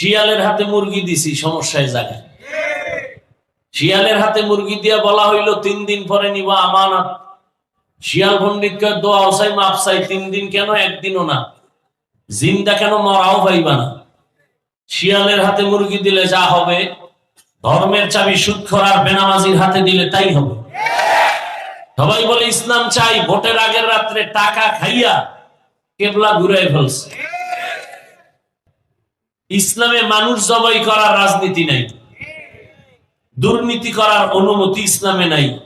শিয়ালের হাতে মুরগি দিছি, সমস্যায় জায়গায় শিয়ালের হাতে মুরগি দিয়া বলা হইল, তিন দিন পরে নিবা আমানত। শিয়াল পণ্ডিতকে দোয়া ওসাই, মাপ তিন দিন কেন? একদিনও না। জিন্দা কেন মরাও পাইবা না? শিয়ালের হাতে মুরগি দিলে যা হবে, ধর্মের চাবি সুৎখর আর বেনামাজির হাতে দিলে তাই হবে। সবাই বলে, ইসলাম চাই, ভোটের আগের রাত্রে টাকা খাইয়া কেবলা ঘুরাই ফেলছে। ইসলামে মানুষ জবাই করার রাজনীতি নাই। দুর্নীতি করার অনুমতি ইসলামে নাই।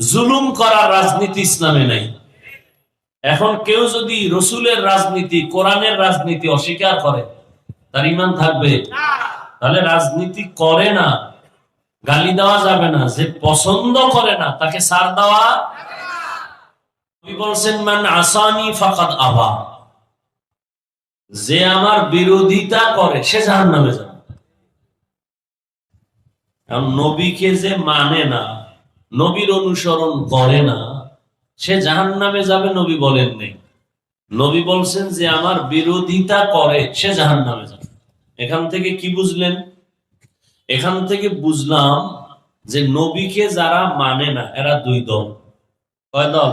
জুলুম করার রাজনীতি ইসলামে নাই। এখন কেউ যদি রসুলের রাজনীতি, কোরআনের রাজনীতি অস্বীকার করে, তার ইমান থাকবে। তাহলে রাজনীতি করে না, গালি দেওয়া যাবে না, যে পছন্দ করে না, তাকে সার দেওয়া। বলছেন, মান আসানি ফাকাদ আবা যে আমার বিরোধিতা করে, সে জাহান নামে কারণ নবীকে যে মানে না, নবীর অনুসরণ করে না, সে জাহান নামে যাবে নবী বলেন নেই। নবী বলছেন যে আমার বিরোধিতা করে, সে জাহান নামে যাবে। এখান থেকে কি বুঝলেন? এখান থেকে বুঝলাম যে নবীকে যারা মানে না, এরা দুই দল। কয় দল?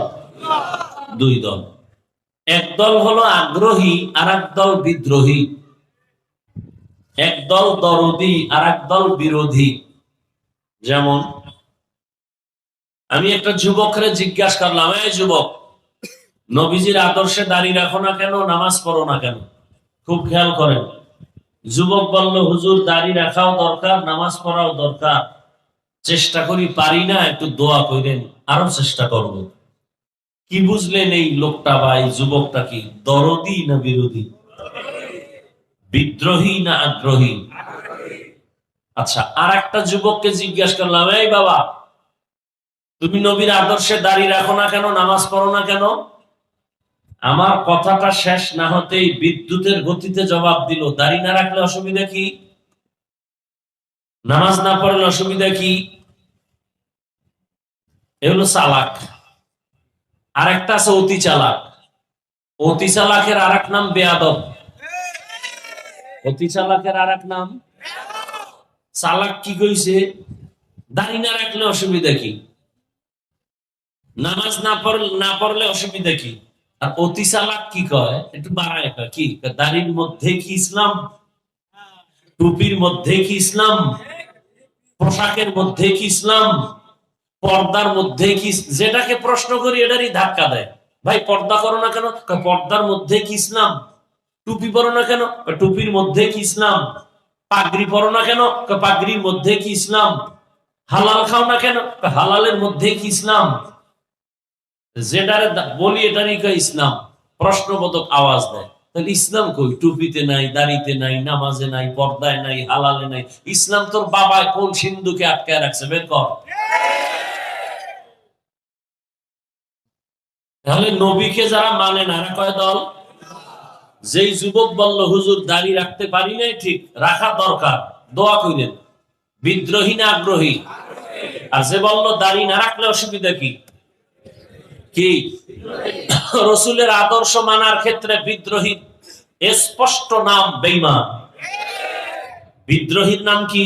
দুই দল। এক দল হলো আগ্রহী আর দল বিদ্রোহী। এক দল দরদি আর দল বিরোধী। যেমন, আমি একটা যুবকরে জিজ্ঞাসা করলাম এই যুবক, নবীজির আদর্শে দাঁড়িয়ে রাখো না কেন, নামাজ পড়ো না কেন? খুব খেয়াল করেন। যুবক বলল, হুজুর দাড়ি রাখাও দরকার, নামাজ পড়াও দরকার। চেষ্টা করি, পারি না, একটু দোয়া করেন আরও চেষ্টা করব। কি বুঝলেন এই লোকটা বা এই যুবকটা কি? দরদি না বিরোধী? বিদ্রোহী না আগ্রহী? আচ্ছা আর একটা যুবককে জিজ্ঞাসা করলাম, এই বাবা, তুমি নবীর আদর্শে দাঁড়িয়ে রাখো না কেন? নামাজ পড়ো না কেন? আমার কথাটা শেষ না হতেই বিদ্যুতের গতিতে জবাব দিল দাড়ি না রাখলে অসুবিধা কি? নামাজ না পড়লে অসুবিধা কি? এগুলো চালাক আর একটা আছে অতি চালাক। অতি চালাকের আর এক নাম বেয়াদব। অতি চালাকের আর এক নাম? চালাক কি কইছে? দাড়ি না রাখলে অসুবিধা কি? নামাজ না পড়লে না পড়লে অসুবিধা কি? আর অতি চালাক কি কয়? একটু বাড়ায় কয়, কি? দাড়ির মধ্যে কি ইসলাম? টুপির মধ্যে কি ইসলাম? পোশাকের মধ্যে কি ইসলাম? পর্দার মধ্যে কি যেটাকে প্রশ্ন করি এটারই ধাক্কা দেয়। ভাই, পর্দা করো না কেন? পর্দার মধ্যে কি ইসলাম? টুপি পরো না কেন? টুপির মধ্যে কি ইসলাম? পাগড়ি পরো না কেন? পাগড়ির মধ্যে কি ইসলাম? হালাল খাও না কেন? হালালের মধ্যে কি ইসলাম? যেটারে বলি এটারই ইসলাম। প্রশ্নবোধক আওয়াজ দেয়। তাহলে ইসলাম কই? টুপিতে নাই, দাড়িতে নাই, নামাজে নাই, পর্দায় নাই, হালালে নাই। ইসলাম তোর বাবা কোন সিন্ধুকে আটকায় রাখছে? বের কর। তাহলে নবীকে যারা মানে না কয় দল? যেই যুবক বলল হুজুর দাড়ি রাখতে পারি নাই ঠিক রাখা দরকার দোয়া কইলেন বিদ্রোহী না আগ্রহী? আর যে বলল দাড়ি না রাখলে অসুবিধা কি? কি? রসুলের আদর্শ মানার ক্ষেত্রে বিদ্রোহী স্পষ্ট নাম বেইমা বিদ্রোহীর নাম কি?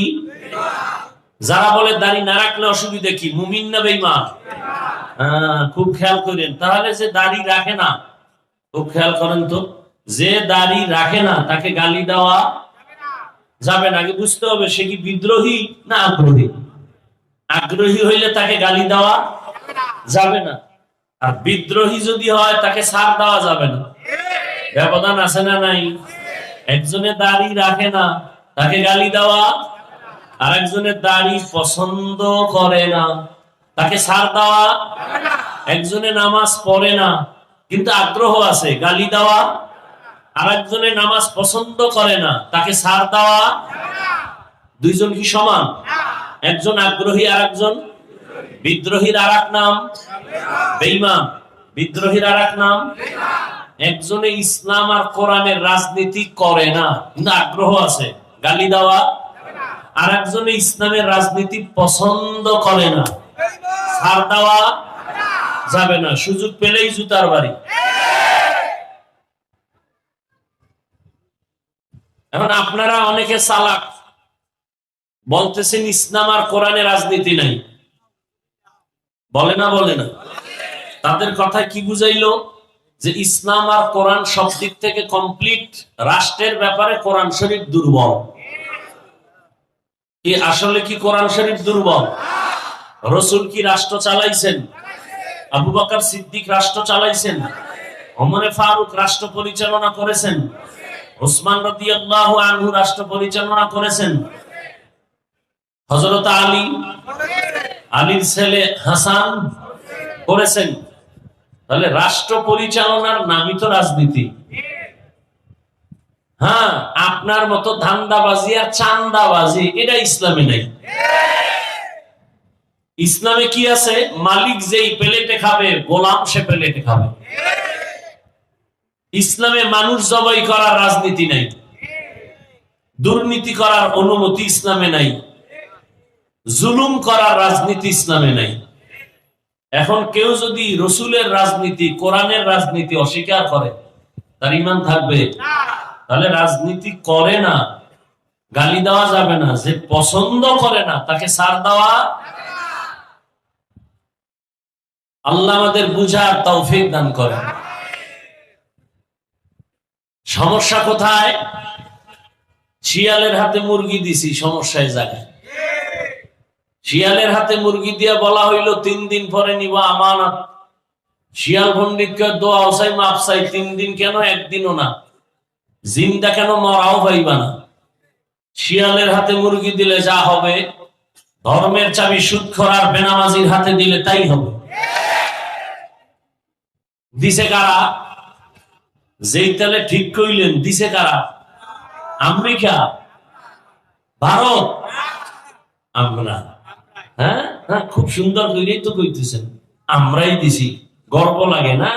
যারা বলে দাড়ি না রাখলে অসুবিধা কি? মুমিন না বেইমান হ্যাঁ, খুব খেয়াল করেন। তাহলে যে দাড়ি রাখে না। খুব খেয়াল করেন তো। যে দাড়ি রাখে না, তাকে গালি দেওয়া যাবে না। বুঝতে হবে, সে কি বিদ্রোহী না আগ্রহী? আগ্রহী হইলে তাকে গালি দেওয়া যাবে না। আর বিদ্রোহী যদি হয়, তাকে ছাড় দেওয়া যাবে না। ব্যবধান আছে না নাই? একজনে দাড়ি রাখে না, তাকে গালি দেওয়া আর একজনের দাড়ি পছন্দ করে না। তাকে সার দেওয়া, একজনে নামাজ পড়ে না, কিন্তু আগ্রহ আছে, গালি দেওয়া আর একজনে নামাজ পছন্দ করে না, তাকে সার দেওয়া। দুইজন কি সমান? একজন আগ্রহী আর একজন বিদ্রোহীর আর এক নাম। বেইমান বিদ্রোহীর আর এক নাম। একজনে ইসলাম আর কোরআনের রাজনীতি করে না, কিন্তু আগ্রহ আছে, গালি দেওয়া। আর একজনে ইসলামের রাজনীতি পছন্দ করে না। ছাড় দেওয়া যাবে না। সুযোগ পেলেই জুতার বাড়ি। এখন আপনারা অনেকে চালাক। বলতেছেন ইসলাম আর কোরআনে রাজনীতি নাই। বলে না বলে না। তাদের কথা কি বুঝাইলো? যে ইসলাম আর কোরআন সব দিক থেকে কমপ্লিট। রাষ্ট্রের ব্যাপারে কোরআন শরীফ দুর্বল। আসলে কি কোরআন শরীফ দুর্বল? রসুল কি রাষ্ট্র চালাইছেন? আবু বকর সিদ্দিক রাষ্ট্র চালাইছেন? ওমরে ফারুক রাষ্ট্র পরিচালনা করেছেন? ওসমান রাদিয়াল্লাহু আনহু রাষ্ট্র পরিচালনা করেছেন? হযরত আলী, আলীর ছেলে হাসান করেছেন? তাহলে রাষ্ট্র পরিচালনার নামই তো রাজনীতি। হ্যাঁ আপনার মতো ধান্দাবাজি আর চান্দাবাজি, এটা ইসলামে নেই। ইসলামে কি আছে? মালিক যেই প্লেটে খাবে, গোলাম সে প্লেটে খাবে। ইসলামে মানুষ জবাই করার রাজনীতি নাই। দুর্নীতি করার অনুমতি ইসলামে নাই। জুলুম করার রাজনীতি ইসলামে নাই। এখন কেউ যদি রসুলের রাজনীতি, কোরআনের রাজনীতি অস্বীকার করে, তার ইমান থাকবে। তাহলে রাজনীতি করে না, গালি দেওয়া যাবে না, যে পছন্দ করে না, তাকে সার দেওয়া আল্লাহ আমাদের বুঝার তৌফিক দান করে সমস্যা কোথায়? শিয়ালের হাতে মুরগি দিছি, সমস্যায় জায়গায় শিয়ালের হাতে মুরগি দিয়ে বলা হইল, তিন দিন পরে নিব আমানত। শিয়াল পণ্ডিতকে দোয়া ওসাই তিন দিন কেন? একদিনও না। জিন্দা কেন মরাও পাইবা না। শিয়ালের হাতে মুরগি দিলে যা হবে, ধর্মের চাবি সুৎখর আর বেনামাজির হাতে দিলে তাই হবে। দিছে কারা? যেই তালে ঠিক কইলেন, দিছে কারা? আমেরিকা? ভারত? আমরা। হ্যাঁ? হ্যাঁ খুব সুন্দর কইলেই তো কইতেছেন। আমরাই দিছি। গর্ব লাগে না?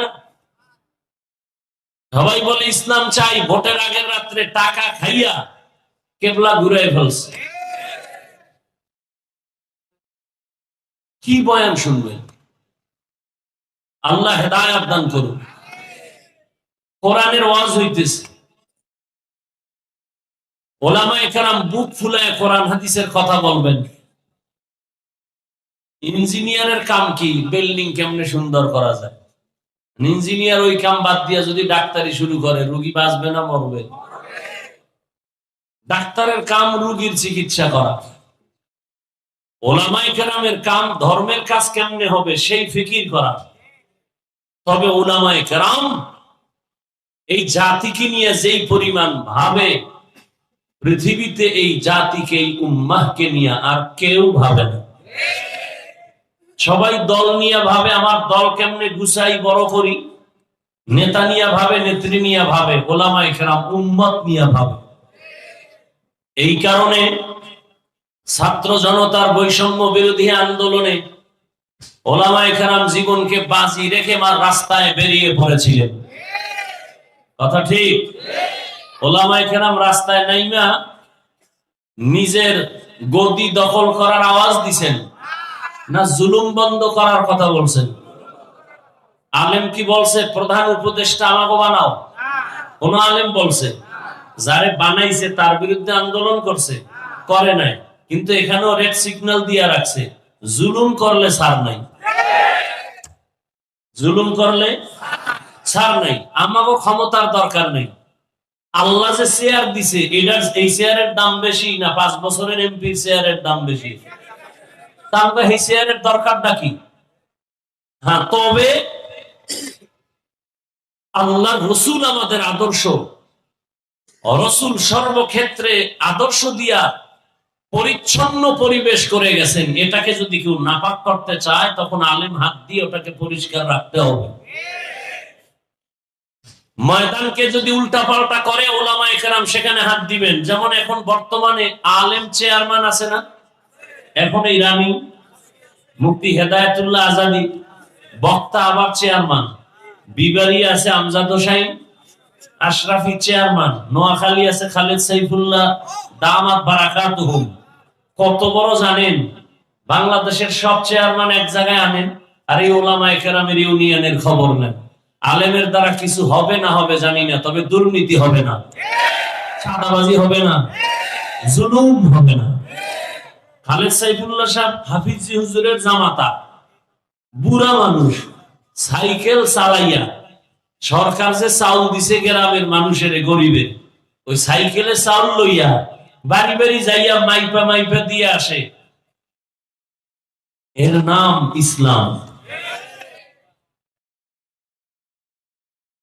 সবাই বলে, ইসলাম চাই, ভোটের আগের রাত্রে টাকা খাইয়া কেবলা ঘুরাই ফেলছে। কি বয়ান শুনবেন? আল্লাহ হেদায়াত দান করুন। কোরআনের ওয়াজ হইতেছে। ওলামা একরাম বুক ফুলায় কোরআন হাদিসের কথা বলবেন। ইঞ্জিনিয়ারের কাম কি? বিল্ডিং কেমনে সুন্দর করা যায়? ইঞ্জিনিয়ার ওই কাম বাদ দিয়া যদি ডাক্তারি শুরু করে, রুগী বাঁচবে না মরবে? ডাক্তারের কাম রুগীর চিকিৎসা করা। ওলামাই কেরামের কাম ধর্মের কাজ কেমনে হবে? সেই ফিকির করা। তবে ওলামাই কেরাম এই জাতিকে নিয়ে যেই পরিমাণ ভাবে পৃথিবীতে এই জাতিকে, এই উম্মাহকে নিয়ে আর কেউ ভাবে না। সবাই দল নিয়ে ভাবে, আমার দল কেমনে গুছাই, বড় করি? নেতা নিয়ে ভাবে, নেত্রী নিয়ে ভাবে ওলামা এখানে উম্মত নিয়ে ভাবে। এই কারণে ছাত্র জনতার বৈষম্য বিরোধী আন্দোলনে ওলামা এখারাম জীবনকে বাজি রেখে মার রাস্তায় বেরিয়ে পড়েছিলেন। কথা ঠিক? ওলামা এখারাম রাস্তায় নাইমা নিজের গদি দখল করার আওয়াজ দিছেন না জুলুম বন্ধ করার কথা বলছেন? আলেম কি বলছে? প্রধান উপদেষ্টা আমাকে বানাও। কোন আলেম বলছে? যারে বানাইছে তার বিরুদ্ধে আন্দোলন করছে। করে নাই। কিন্তু এখানেও রেড সিগন্যাল দিয়া রাখছে। জুলুম করলে সার নাই। জুলুম করলে ছাড় নাই আমাকে ক্ষমতার দরকার নেই। আল্লাহ যে চেয়ার দিছে এটার এই চেয়ারের দাম বেশি না, পাঁচ বছরের এমপি চেয়ারের দাম বেশি? তাহলে এই চেয়ারের দরকারটা কি? হ্যাঁ তবে আল্লাহ রসুল আমাদের আদর্শ। রসুল সর্বক্ষেত্রে আদর্শ দিয়া পরিচ্ছন্ন পরিবেশ করে গেছেন। এটাকে যদি কেউ নাপাক করতে চায়, তখন আলেম হাত দিয়ে ওটাকে পরিষ্কার রাখতে হবে। ময়দানকে যদি উল্টা পাল্টা করে, ওলামা একরাম সেখানে হাত দিবেন। যেমন এখন বর্তমানে আলেম চেয়ারম্যান আছে না? এখন এই রানী মুক্তি হেদায়তুল্লাহ আজাদি, বক্তা আবার চেয়ারম্যান। বিবারি আছে আমজাদ হোসাইন আশরাফি চেয়ারম্যান, নোয়াখালী আছে খালেদ সাইফুল্লাহ, দামাত বারাকাত কত বড় জানেন, বাংলাদেশের সব চেয়ারম্যান এক জায়গায় আনেন, আর এই ওলামা একরামের ইউনিয়নের খবর নেন। আলেমের দ্বারা কিছু হবে না হবে জানি না, তবে দুর্নীতি হবে না। চাঁদাবাজি হবে না। জুলুম হবে না। খালেদ সাইফুল্লাহ সাহেব, হাফিজি হুজুরের জামাতা। বুড়া মানুষ, সাইকেল চালাইয়া সরকার যে চাউল দিছে গ্রামের মানুষের গরিবে, ওই সাইকেলে চাউল লইয়া বাড়ি বাড়ি যাইয়া মাইপা মাইপা দিয়ে আসে। এর নাম ইসলাম।